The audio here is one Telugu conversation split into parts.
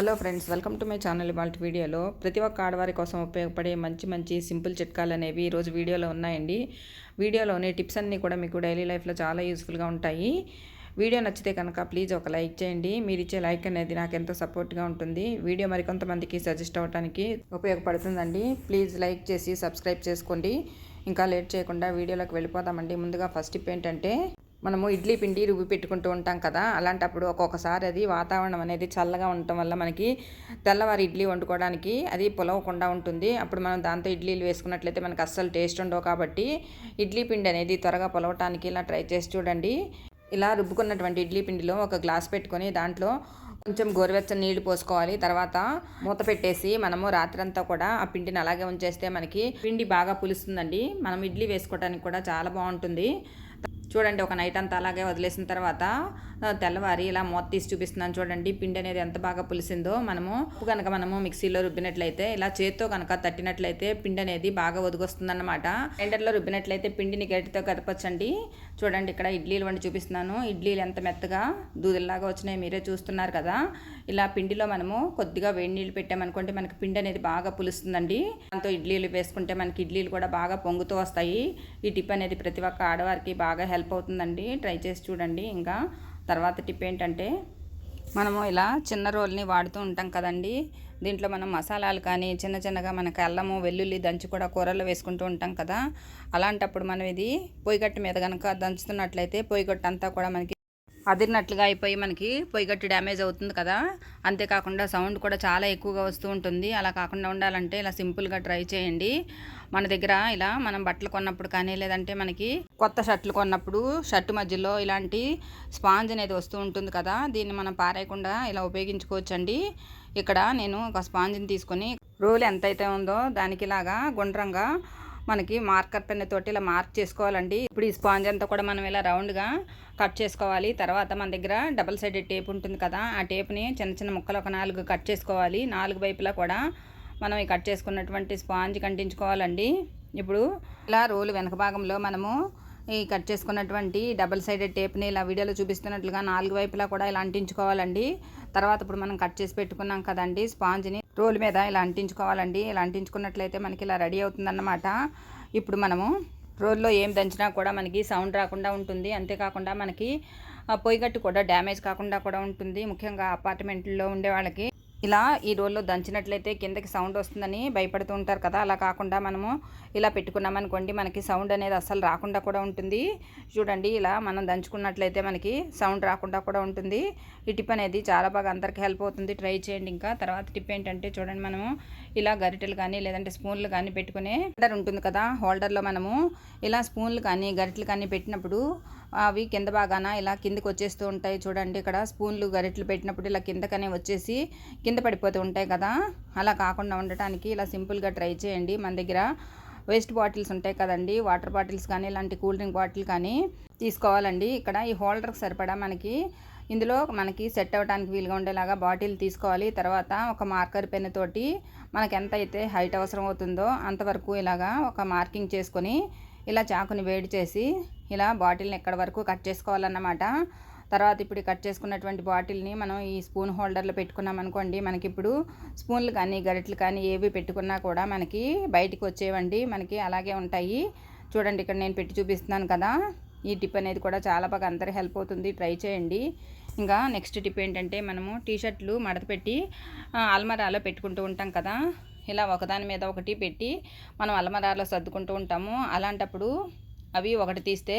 Hello friends welcome to my channel బాల్ట్ వీడియోలో. ప్రతి ఒక్క ఆడవారి కోసం ఉపయోగపడే మంచి మంచి సింపుల్ చిట్కాలు అనేవి ఈరోజు వీడియోలో ఉన్నాయండి. వీడియోలోని టిప్స్ అన్నీ కూడా మీకు డైలీ లైఫ్లో చాలా యూస్ఫుల్గా ఉంటాయి. వీడియో నచ్చితే కనుక ప్లీజ్ ఒక లైక్ చేయండి. మీరు ఇచ్చే లైక్ అనేది నాకు ఎంతో సపోర్ట్గా ఉంటుంది. వీడియో మరికొంతమందికి సజెస్ట్ అవ్వడానికి ఉపయోగపడుతుందండి. ప్లీజ్ లైక్ చేసి సబ్స్క్రైబ్ చేసుకోండి. ఇంకా లేట్ చేయకుండా వీడియోలోకి వెళ్ళిపోదామండి. ముందుగా ఫస్ట్ టిప్ ఏంటంటే మనము ఇడ్లీ పిండి రుబ్బి పెట్టుకుంటూ ఉంటాం కదా. అలాంటప్పుడు ఒక్కొక్కసారి అది వాతావరణం అనేది చల్లగా ఉండటం వల్ల మనకి తెల్లవారి ఇడ్లీ వండుకోవడానికి అది పొలవకుండా ఉంటుంది. అప్పుడు మనం దాంతో ఇడ్లీలు వేసుకున్నట్లయితే మనకు అస్సలు టేస్ట్ ఉండవు కాబట్టి ఇడ్లీ పిండి అనేది త్వరగా పొలవటానికి ఇలా ట్రై చేసి చూడండి. ఇలా రుబ్బుకున్నటువంటి ఇడ్లీ పిండిలో ఒక గ్లాస్ పెట్టుకొని దాంట్లో కొంచెం గోరువెచ్చని నీళ్ళు పోసుకోవాలి. తర్వాత మూత పెట్టేసి మనము రాత్రంతా కూడా ఆ పిండిని అలాగే ఉంచేస్తే మనకి పిండి బాగా పులుస్తుందండి. మనం ఇడ్లీ వేసుకోవడానికి కూడా చాలా బాగుంటుంది. చూడండి ఒక నైట్ అంతా అలాగే వదిలేసిన తర్వాత తెల్లవారి ఇలా మూత తీసి చూపిస్తున్నాను చూడండి పిండి అనేది ఎంత బాగా పులిసిందో. మనము కనుక మనము మిక్సీలో రుబ్బినట్లయితే ఇలా చేత్తో కనుక తట్టినట్లయితే పిండి అనేది బాగా ఒదిగొస్తుంది అనమాట గ్రైండర్లో రుబ్బినట్లయితే పిండిని గరిటితో కదపచ్చండి. చూడండి ఇక్కడ ఇడ్లీలు వండి చూపిస్తున్నాను. ఇడ్లీలు ఎంత మెత్తగా దూదిలాగా వచ్చినాయి మీరే చూస్తున్నారు కదా. ఇలా పిండిలో మనము కొద్దిగా వేడి నీళ్ళు పెట్టామనుకోండి మనకి పిండి అనేది బాగా పులుస్తుందండి. దాంతో ఇడ్లీలు వేసుకుంటే మనకి ఇడ్లీలు కూడా బాగా పొంగుతూ వస్తాయి. ఈ టిప్ అనేది ప్రతి ఒక్క ఆడవారికి బాగా హెల్ప్ హెల్ప్ అవుతుందండి. ట్రై చేసి చూడండి ఇంకా. తర్వాత టిప్ ఏంటంటే మనము ఇలా చిన్న రోల్ని వాడుతూ ఉంటాం కదండి. దీంట్లో మనం మసాలాలు కానీ చిన్న చిన్నగా మనకు అల్లము వెల్లుల్లి దంచి కూడా కూరల్లో వేసుకుంటూ ఉంటాం కదా. అలాంటప్పుడు మనం ఇది పొయ్యిగట్టు మీద కనుక దంచుతున్నట్లయితే పొయ్యిగట్టు అంతా కూడా మనకి అదిరినట్లుగా అయిపోయి మనకి పొయ్యిగట్టు డ్యామేజ్ అవుతుంది కదా. అంతేకాకుండా సౌండ్ కూడా చాలా ఎక్కువగా వస్తూ ఉంటుంది. అలా కాకుండా ఉండాలంటే ఇలా సింపుల్గా ట్రై చేయండి. మన దగ్గర ఇలా మనం బట్టలు కొన్నప్పుడు కానీ లేదంటే మనకి కొత్త షర్ట్లు కొన్నప్పుడు షర్ట్ మధ్యలో ఇలాంటి స్పాంజ్ అనేది వస్తూ ఉంటుంది కదా. దీన్ని మనం పారేయకుండా ఇలా ఉపయోగించుకోవచ్చండి. ఇక్కడ నేను ఒక స్పాంజ్ని తీసుకొని రోల్ ఎంతైతే ఉందో దానికి ఇలాగా గుండ్రంగా మనకి మార్కర్ పెన్ తోటి ఇలా మార్క్ చేసుకోవాలండి. ఇప్పుడు ఈ స్పాంజ్ అంతా కూడా మనం ఇలా రౌండ్గా కట్ చేసుకోవాలి. తర్వాత మన దగ్గర డబల్ సైడెడ్ టేప్ ఉంటుంది కదా ఆ టేప్ని చిన్న చిన్న ముక్కలు ఒక నాలుగు కట్ చేసుకోవాలి. నాలుగు వైపులా కూడా మనం ఈ కట్ చేసుకున్నటువంటి స్పాంజ్ కంటించుకోవాలండి. ఇప్పుడు ఇలా రోలు వెనక భాగంలో మనము ఈ కట్ చేసుకున్నటువంటి డబల్ సైడెడ్ టేప్ని ఇలా వీడియోలో చూపిస్తున్నట్లుగా నాలుగు వైపులా కూడా ఇలా అంటించుకోవాలండి. తర్వాత ఇప్పుడు మనం కట్ చేసి పెట్టుకున్నాం కదండి స్పాంజ్ని. రోల్ మీద ఇలా అంటించుకోవాలండి. ఇలా అంటించుకున్నట్లయితే మనకి ఇలా రెడీ అవుతుందన్నమాట. ఇప్పుడు మనము రోల్లో ఏం దంచినా కూడా మనకి సౌండ్ రాకుండా ఉంటుంది. అంతేకాకుండా మనకి పొయ్యిగట్టు కూడా డ్యామేజ్ కాకుండా కూడా ఉంటుంది. ముఖ్యంగా అపార్ట్మెంట్లో ఉండే వాళ్ళకి ఇలా ఈ డోల్లో దంచినట్లయితే కిందకి సౌండ్ వస్తుందని భయపడుతూ ఉంటారు కదా. అలా కాకుండా మనము ఇలా పెట్టుకున్నామనుకోండి మనకి సౌండ్ అనేది అస్సలు రాకుండా కూడా ఉంటుంది. చూడండి ఇలా మనం దంచుకున్నట్లయితే మనకి సౌండ్ రాకుండా కూడా ఉంటుంది. ఈ టిప్ అనేది చాలా బాగా అందరికీ హెల్ప్ అవుతుంది. ట్రై చేయండి ఇంకా. తర్వాత టిప్ ఏంటంటే చూడండి మనము ఇలా గరిటెలు కానీ లేదంటే స్పూన్లు కానీ పెట్టుకునే హోల్డర్ ఉంటుంది కదా. హోల్డర్లో మనము ఇలా స్పూన్లు కానీ గరిటెలు కానీ పెట్టినప్పుడు అవి కింద బాగాన ఇలా కిందకి వచ్చేస్తూ ఉంటాయి చూడండి. ఇక్కడ స్పూన్లు గరిట్లు పెట్టినప్పుడు ఇలా కిందకనే వచ్చేసి కింద పడిపోతూ ఉంటాయి కదా. అలా కాకుండా ఉండటానికి ఇలా సింపుల్గా ట్రై చేయండి. మన దగ్గర వేస్ట్ బాటిల్స్ ఉంటాయి కదండి. వాటర్ బాటిల్స్ కానీ ఇలాంటి కూల్ డ్రింక్ బాటిల్ కానీ తీసుకోవాలండి. ఇక్కడ ఈ హోల్డర్కి సరిపడా మనకి ఇందులో మనకి సెట్ అవ్వడానికి వీలుగా ఉండేలాగా బాటిల్ తీసుకోవాలి. తర్వాత ఒక మార్కర్ పెన్ తోటి మనకు ఎంత అయితే హైట్ అవసరం అవుతుందో అంతవరకు ఇలాగా ఒక మార్కింగ్ చేసుకొని ఇలా చాకుని వేడి చేసి ఇలా బాటిల్ని ఎక్కడి వరకు కట్ చేసుకోవాలన్నమాట. తర్వాత ఇప్పుడు కట్ చేసుకున్నటువంటి బాటిల్ని మనం ఈ స్పూన్ హోల్డర్లో పెట్టుకున్నాం అనుకోండి మనకి ఇప్పుడు స్పూన్లు కానీ గరిటలు కానీ ఏవి పెట్టుకున్నా కూడా మనకి బయటికి వచ్చేవండి మనకి అలాగే ఉంటాయి. చూడండి ఇక్కడ నేను పెట్టి చూపిస్తున్నాను కదా ఈ టిప్ అనేది కూడా చాలా బాగా అందరికి హెల్ప్ అవుతుంది ట్రై చేయండి. ఇంకా నెక్స్ట్ టిప్ ఏంటంటే మనము టీషర్ట్లు మడత పెట్టి అల్మరాలో పెట్టుకుంటూ ఉంటాం కదా ఇలా ఒకదాని మీద ఒకటి పెట్టి మనం అల్మరాలో సర్దుకుంటూ ఉంటాము. అలాంటప్పుడు అవి ఒకటి తీస్తే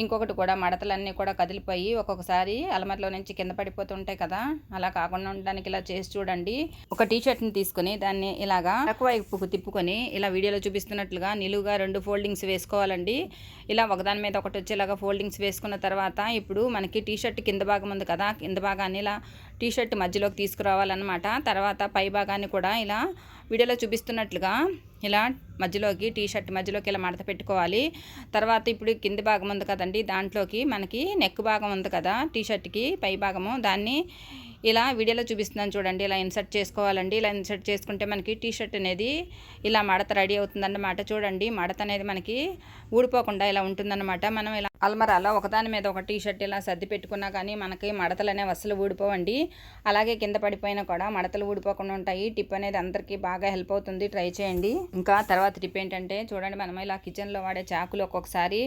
ఇంకొకటి కూడా మడతలన్నీ కూడా కదిలిపోయి ఒక్కొక్కసారి అలమరలో నుంచి కింద పడిపోతుంటాయి కదా. అలా కాకుండా ఉండడానికి ఇలా చేసి చూడండి. ఒక టీ షర్ట్ని తీసుకుని దాన్ని ఇలాగా తక్కువ వైపుకు తిప్పుకొని ఇలా వీడియోలో చూపిస్తున్నట్లుగా నిలువుగా రెండు ఫోల్డింగ్స్ వేసుకోవాలండి. ఇలా ఒకదాని మీద ఒకటి వచ్చేలాగా ఫోల్డింగ్స్ వేసుకున్న తర్వాత ఇప్పుడు మనకి టీ షర్ట్ కింద భాగం ఉంది కదా. కింద భాగాన్ని ఇలా టీ షర్ట్ మధ్యలోకి తీసుకురావాలన్నమాట. తర్వాత పై భాగాన్ని కూడా ఇలా వీడియోలో చూపిస్తున్నట్లుగా ఇలా మధ్యలోకి టీ షర్ట్ మధ్యలోకి ఇలా మడత పెట్టుకోవాలి. తర్వాత ఇప్పుడు కింది భాగం ఉంది కదండి దాంట్లోకి మనకి నెక్ భాగం ఉంది కదా టీ షర్ట్కి పై భాగము. దాన్ని ఇలా వీడియోలో చూపిస్తున్నాను చూడండి ఇలా ఇన్సర్ట్ చేసుకోవాలండి. ఇలా ఇన్సర్ట్ చేసుకుంటే మనకి టీ షర్ట్ అనేది ఇలా మడత రెడీ అవుతుందన్నమాట. చూడండి మడత అనేది మనకి ఊడిపోకుండా ఇలా ఉంటుందన్నమాట. మనం ఇలా అల్మరాలో ఒకదాని మీద ఒక టీ షర్ట్ ఇలా సర్ది పెట్టుకున్నా కానీ మనకి మడతలు అనేవి అస్సలు ఊడిపోవండి. అలాగే కింద పడిపోయినా కూడా మడతలు ఊడిపోకుండా ఉంటాయి. టిప్ అనేది అందరికీ బాగా హెల్ప్ అవుతుంది. ట్రై చేయండి. ఇంకా తర్వాత టిప్ ఏంటంటే చూడండి మనం ఇలా కిచెన్లో వాడే చాకులు ఒక్కొక్కసారి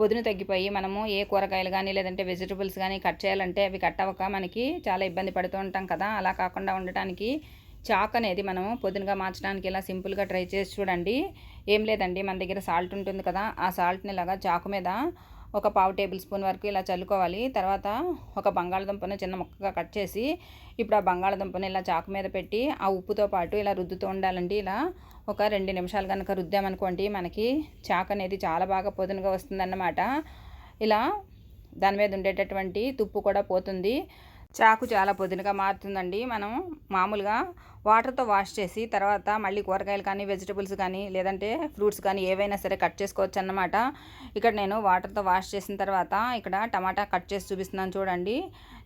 పొదును తగ్గిపోయి మనము ఏ కూరగాయలు కానీ లేదంటే వెజిటబుల్స్ కానీ కట్ చేయాలంటే అవి కట్ అవ్వక మనకి చాలా ఇబ్బంది పడుతూ ఉంటాం కదా. అలా కాకుండా ఉండటానికి చాక్ అనేది మనము పొద్దునగా మార్చడానికి ఇలా సింపుల్గా ట్రై చేసి చూడండి. ఏం లేదండి మన దగ్గర సాల్ట్ ఉంటుంది కదా. ఆ సాల్ట్ని ఇలాగా చాకు మీద ఒక పావు టేబుల్ స్పూన్ వరకు ఇలా చల్లుకోవాలి. తర్వాత ఒక బంగాళదుంపను చిన్న ముక్కగా కట్ చేసి ఇప్పుడు ఆ బంగాళదుంపను ఇలా చాకు మీద పెట్టి ఆ ఉప్పుతో పాటు ఇలా రుద్దుతూ ఉండాలండి. ఇలా ఒక రెండు నిమిషాలు కనుక రుద్దామనుకోండి మనకి చాకు అనేది చాలా బాగా పొదునుగా వస్తుందన్నమాట. ఇలా దాని మీద ఉండేటటువంటి తుప్పు కూడా పోతుంది. చాకు చాలా పొద్దునగా మారుతుందండి. మనం మామూలుగా వాటర్తో వాష్ చేసి తర్వాత మళ్ళీ కూరగాయలు కానీ వెజిటబుల్స్ కానీ లేదంటే ఫ్రూట్స్ కానీ ఏవైనా సరే కట్ చేసుకోవచ్చు అన్నమాట ఇక్కడ నేను వాటర్తో వాష్ చేసిన తర్వాత ఇక్కడ టమాటా కట్ చేసి చూపిస్తున్నాను చూడండి.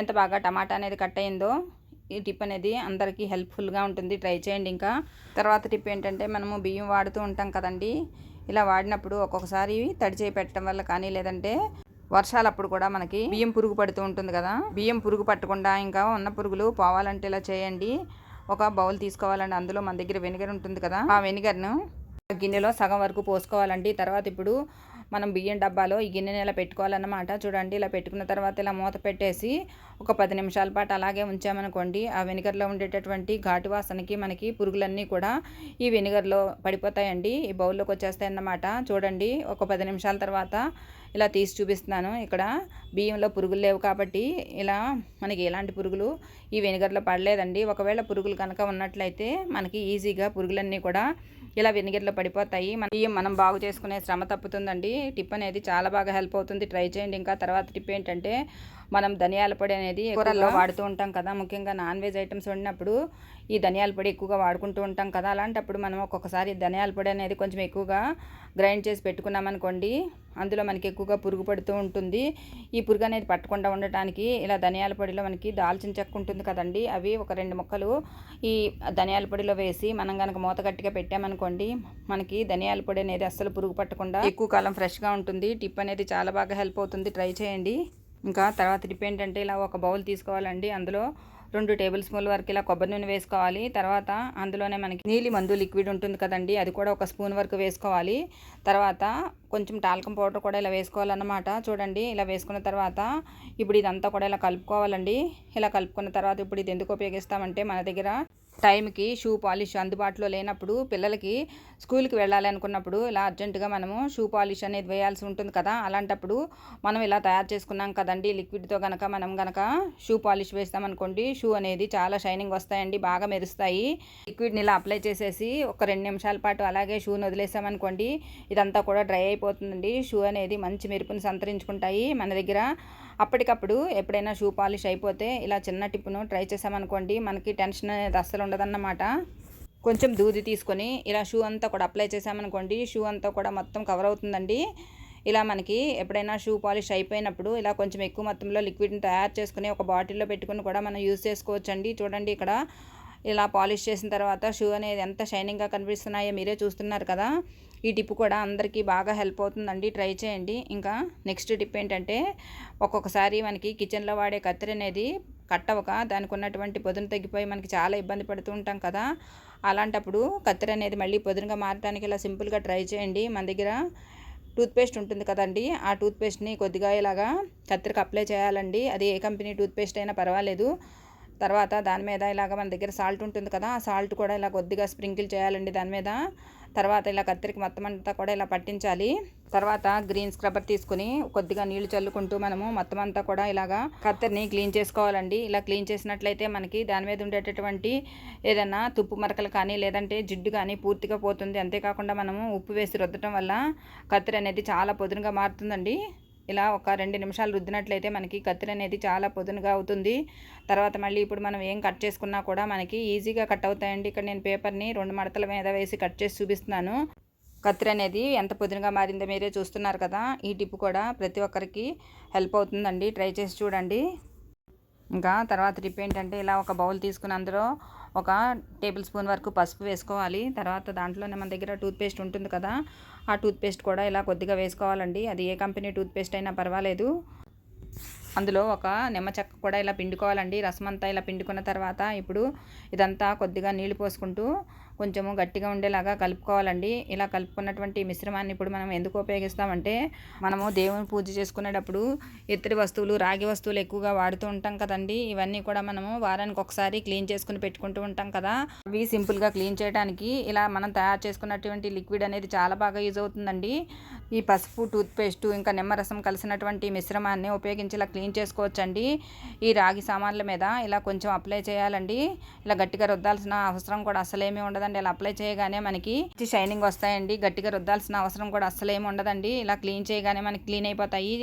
ఎంత బాగా టమాటా అనేది కట్ అయిందో ఈ టిప్ అనేది అందరికీ హెల్ప్ఫుల్గా ఉంటుంది. ట్రై చేయండి ఇంకా. తర్వాత టిప్ ఏంటంటే మనము బియ్యం వాడుతూ ఉంటాం కదండి. ఇలా వాడినప్పుడు ఒక్కొక్కసారి తడి చేయి పెట్టడం వల్ల కానీ లేదంటే వర్షాలప్పుడు కూడా మనకి బియ్యం పురుగు పడుతూ ఉంటుంది కదా. బియ్యం పురుగు పట్టకుండా ఇంకా ఉన్న పురుగులు పోవాలంటే ఇలా చేయండి. ఒక బౌల్ తీసుకోవాలండి. అందులో మన దగ్గర వెనిగర్ ఉంటుంది కదా. ఆ వెనిగర్ను గిన్నెలో సగం వరకు పోసుకోవాలండి. తర్వాత ఇప్పుడు మనం బియ్యం డబ్బాలో ఈ గిన్నెని ఇలా పెట్టుకోవాలన్నమాట. చూడండి ఇలా పెట్టుకున్న తర్వాత ఇలా మూత పెట్టేసి ఒక పది నిమిషాల పాటు అలాగే ఉంచామనుకోండి ఆ వెనిగర్లో ఉండేటటువంటి ఘాటు వాసనకి మనకి పురుగులన్నీ కూడా ఈ వెనిగర్లో పడిపోతాయండి. ఈ బౌల్లోకి వచ్చేస్తాయి అన్నమాట చూడండి ఒక పది నిమిషాల తర్వాత ఇలా తీసి చూపిస్తున్నాను. ఇక్కడ బియ్యంలో పురుగులు లేవు కాబట్టి ఇలా మనకి ఎలాంటి పురుగులు ఈ వెనిగర్లో పడలేదండి. ఒకవేళ పురుగులు కనుక ఉన్నట్లయితే మనకి ఈజీగా పురుగులన్నీ కూడా ఇలా వెనిగర్లో పడిపోతాయి. మన బియ్యం మనం బాగు చేసుకునే శ్రమ తప్పుతుందండి. టిప్ అనేది చాలా బాగా హెల్ప్ అవుతుంది. ట్రై చేయండి. ఇంకా తర్వాత టిప్ ఏంటంటే మనం ధనియాల పొడి అనేది కూరల్లో? వాడుతూ ఉంటాం కదా. ముఖ్యంగా నాన్ వెజ్ ఐటమ్స్ వండినప్పుడు ఈ ధనియాల పొడి ఎక్కువగా వాడుకుంటూ ఉంటాం కదా. అలాంటప్పుడు మనం ఒక్కొక్కసారి ధనియాల పొడి అనేది కొంచెం ఎక్కువగా గ్రైండ్ చేసి పెట్టుకున్నామనుకోండి అందులో మనకి ఎక్కువగా పురుగు పడుతూ ఉంటుంది. ఈ పురుగు అనేది పట్టకుండా ఉండటానికి ఇలా ధనియాల పొడిలో మనకి దాల్చిన చెక్క ఉంటుంది కదండి. అవి ఒక రెండు ముక్కలు ఈ ధనియాల పొడిలో వేసి మనం కనుక మూత గట్టిగా పెట్టామనుకోండి మనకి ధనియాల పొడి అనేది అస్సలు పురుగు పట్టకుండా ఎక్కువ కాలం ఫ్రెష్గా ఉంటుంది. టిప్ అనేది చాలా బాగా హెల్ప్ అవుతుంది. ట్రై చేయండి. ఇంకా తర్వాత టిప్ ఏంటంటే ఇలా ఒక బౌల్ తీసుకోవాలండి. అందులో రెండు టేబుల్ స్పూన్ల వరకు ఇలా కొబ్బరి నూనె వేసుకోవాలి. తర్వాత అందులోనే మనకి నీలి మందు లిక్విడ్ ఉంటుంది కదండి అది కూడా ఒక స్పూన్ వరకు వేసుకోవాలి. తర్వాత కొంచెం టాల్కం పౌడర్ కూడా ఇలా వేసుకోవాలన్నమాట. చూడండి ఇలా వేసుకున్న తర్వాత ఇప్పుడు ఇదంతా కూడా ఇలా కలుపుకోవాలండి. ఇలా కలుపుకున్న తర్వాత ఇప్పుడు ఇది ఎందుకు ఉపయోగిస్తామంటే మన దగ్గర టైంకి షూ పాలిష్ అందుబాటులో లేనప్పుడు పిల్లలకి స్కూల్కి వెళ్ళాలి అనుకున్నప్పుడు ఇలా అర్జెంటుగా మనము షూ పాలిష్ అనేది వేయాల్సి ఉంటుంది కదా. అలాంటప్పుడు మనం ఇలా తయారు చేసుకున్నాం కదండి లిక్విడ్తో కనుక మనం కనుక షూ పాలిష్ వేస్తామనుకోండి షూ అనేది చాలా షైనింగ్ వస్తాయండి బాగా మెరుస్తాయి. లిక్విడ్ని ఇలా అప్లై చేసేసి ఒక రెండు నిమిషాల పాటు అలాగే షూని వదిలేసామనుకోండి ఇదంతా కూడా డ్రై అయిపోతుందండి. షూ అనేది మంచి మెరుపుని సంతరించుకుంటాయి. మన దగ్గర అప్పటికప్పుడు ఎప్పుడైనా షూ పాలిష్ అయిపోతే ఇలా చిన్న టిప్పును ట్రై చేసామనుకోండి మనకి టెన్షన్ అనేది అస్సలు ఉండదన్నమాట. కొంచెం దూది తీసుకొని ఇలా షూ అంతా కూడా అప్లై చేసామనుకోండి షూ అంతా కూడా మొత్తం కవర్ అవుతుందండి. ఇలా మనకి ఎప్పుడైనా షూ పాలిష్ అయిపోయినప్పుడు ఇలా కొంచెం ఎక్కువ మొత్తంలో లిక్విడ్ని తయారు చేసుకుని ఒక బాటిల్లో పెట్టుకుని కూడా మనం యూజ్ చేసుకోవచ్చండి. చూడండి ఇక్కడ ఇలా పాలిష్ చేసిన తర్వాత షూ అనేది ఎంత షైనింగ్గా కనిపిస్తున్నాయో మీరే చూస్తున్నారు కదా. ఈ టిప్ కూడా అందరికీ బాగా హెల్ప్ అవుతుందండి. ట్రై చేయండి. ఇంకా నెక్స్ట్ టిప్ ఏంటంటే ఒక్కొక్కసారి మనకి కిచెన్లో వాడే కత్తిరి అనేది కట్టవక దానికి ఉన్నటువంటి పొదును తగ్గిపోయి మనకి చాలా ఇబ్బంది పడుతూ ఉంటాం కదా. అలాంటప్పుడు కత్తెర అనేది మళ్ళీ పొదునుగా మారడానికి ఇలా సింపుల్గా ట్రై చేయండి. మన దగ్గర టూత్పేస్ట్ ఉంటుంది కదండి. ఆ టూత్పేస్ట్ని కొద్దిగా ఇలాగా కత్తెరకు అప్లై చేయాలండి. అది ఏ కంపెనీ టూత్పేస్ట్ అయినా పర్వాలేదు. తర్వాత దాని మీద ఇలాగ మన దగ్గర సాల్ట్ ఉంటుంది కదా ఆ సాల్ట్ కూడా ఇలా కొద్దిగా స్ప్రింకిల్ చేయాలండి దాని మీద. తర్వాత ఇలా కత్తిరికి మొత్తం అంతా కూడా ఇలా పట్టించాలి. తర్వాత గ్రీన్ స్క్రబ్బర్ తీసుకుని కొద్దిగా నీళ్ళు చల్లుకుంటూ మనము మొత్తం అంతా కూడా ఇలాగా కత్తెరని క్లీన్ చేసుకోవాలండి. ఇలా క్లీన్ చేసినట్లయితే మనకి దాని మీద ఉండేటటువంటి ఏదైనా తుప్పు మరకలు కానీ లేదంటే జిడ్డు కానీ పూర్తిగా పోతుంది. అంతేకాకుండా మనము ఉప్పు వేసి రుద్దటం వల్ల కత్తెర అనేది చాలా పొదునుగా మారుతుందండి. ఇలా ఒక రెండు నిమిషాలు రుద్దినట్లయితే మనకి కత్తిరి అనేది చాలా పొదునుగా అవుతుంది. తర్వాత మళ్ళీ ఇప్పుడు మనం ఏం కట్ చేసుకున్నా కూడా మనకి ఈజీగా కట్ అవుతాయండి. ఇక్కడ నేను పేపర్ని రెండు మడతల మీద వేసి కట్ చేసి చూపిస్తున్నాను. కత్తిరి అనేది ఎంత పొదునుగా మారిందో మీరే చూస్తున్నారు కదా. ఈ టిప్ కూడా ప్రతి ఒక్కరికి హెల్ప్ అవుతుందండి. ట్రై చేసి చూడండి. ఇంకా తర్వాత టిప్ ఏంటంటే ఇలా ఒక బౌల్ తీసుకుని అందులో ఒక టేబుల్ స్పూన్ వరకు పసుపు వేసుకోవాలి. తర్వాత దాంట్లోనే మన దగ్గర టూత్పేస్ట్ ఉంటుంది కదా. ఆ టూత్పేస్ట్ కూడా ఇలా కొద్దిగా వేసుకోవాలండి. అది ఏ కంపెనీ టూత్పేస్ట్ అయినా పర్వాలేదు. అందులో ఒక నిమ్మ చెక్క కూడా ఇలా పిండుకోవాలండి. రసం అంతా ఇలా పిండుకున్న తర్వాత ఇప్పుడు ఇదంతా కొద్దిగా నీళ్ళు పోసుకుంటూ కొంచెము గట్టిగా ఉండేలాగా కలుపుకోవాలండి. ఇలా కలుపుకున్నటువంటి మిశ్రమాన్ని ఇప్పుడు మనం ఎందుకు ఉపయోగిస్తామంటే మనము దేవుని పూజ చేసుకునేటప్పుడు ఇత్తడి వస్తువులు రాగి వస్తువులు ఎక్కువగా వాడుతూ ఉంటాం కదండి. ఇవన్నీ కూడా మనము వారానికి ఒకసారి క్లీన్ చేసుకుని పెట్టుకుంటూ ఉంటాం కదా. అవి సింపుల్గా క్లీన్ చేయడానికి ఇలా మనం తయారు చేసుకున్నటువంటి లిక్విడ్ అనేది చాలా బాగా యూజ్ అవుతుందండి. ఈ పసుపు టూత్పేస్ట్ ఇంకా నిమ్మరసం కలిసినటువంటి మిశ్రమాన్ని ఉపయోగించి ఇలా క్లీన్ చేసుకోవచ్చండి. ఈ రాగి సామాన్ల మీద ఇలా కొంచెం అప్లై చేయాలండి. ఇలా గట్టిగా రుద్దాల్సిన అవసరం కూడా అసలేమీ ఉండదండి. ఇలా అప్లై చేయగానే మనకి షైనింగ్ వస్తాయండి. గట్టిగా రుద్దాల్సిన అవసరం కూడా అస్సలేమి ఉండదండి. ఇలా క్లీన్ చేయగానే మనకి క్లీన్ అయిపోతాయి.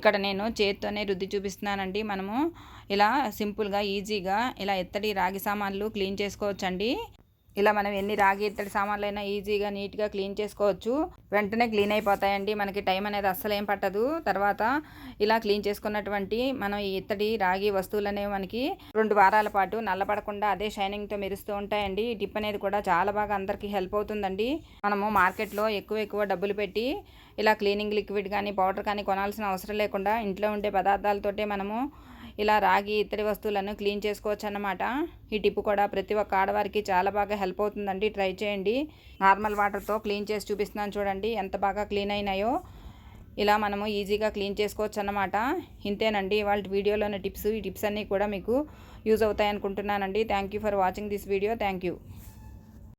ఇక్కడ నేను చేతితోనే రుద్ది చూపిస్తున్నానండి. మనము ఇలా సింపుల్గా ఈజీగా ఇలా ఎత్తడి రాగి సామాన్లు క్లీన్ చేసుకోవచ్చండి. ఇలా మనం ఎన్ని రాగి ఇత్తడి సామాన్లైనా ఈజీగా నీట్గా క్లీన్ చేసుకోవచ్చు. వెంటనే క్లీన్ అయిపోతాయండి. మనకి టైం అనేది అస్సలు ఏం పట్టదు. తర్వాత ఇలా క్లీన్ చేసుకున్నటువంటి మనం ఈ ఇత్తడి రాగి వస్తువులు అనేవి మనకి రెండు వారాల పాటు నల్లపడకుండా అదే షైనింగ్తో మెరుస్తూ ఉంటాయండి. ఈ టిప్ అనేది కూడా చాలా బాగా అందరికీ హెల్ప్ అవుతుందండి. మనము మార్కెట్లో ఎక్కువ ఎక్కువ డబ్బులు పెట్టి ఇలా క్లీనింగ్ లిక్విడ్ కానీ పౌడర్ కానీ కొనాల్సిన అవసరం లేకుండా ఇంట్లో ఉండే పదార్థాలతోటే మనము ఇలా రాగి ఇత్తడి వస్తువులను క్లీన్ చేసుకోవచ్చు అన్నమాట ఈ టిప్ కూడా ప్రతి ఒక్క ఆడవారికి చాలా బాగా హెల్ప్ అవుతుందండి. ట్రై చేయండి. నార్మల్ వాటర్తో క్లీన్ చేసి చూపిస్తున్నాను చూడండి. ఎంత బాగా క్లీన్ అయినాయో. ఇలా మనము ఈజీగా క్లీన్ చేసుకోవచ్చు అన్నమాట ఇంతేనండి. వాళ్ళ వీడియోలోని టిప్స్. ఈ టిప్స్ అన్నీ కూడా మీకు యూజ్ అవుతాయి అనుకుంటున్నానండి thank you for watching this video. Thank you.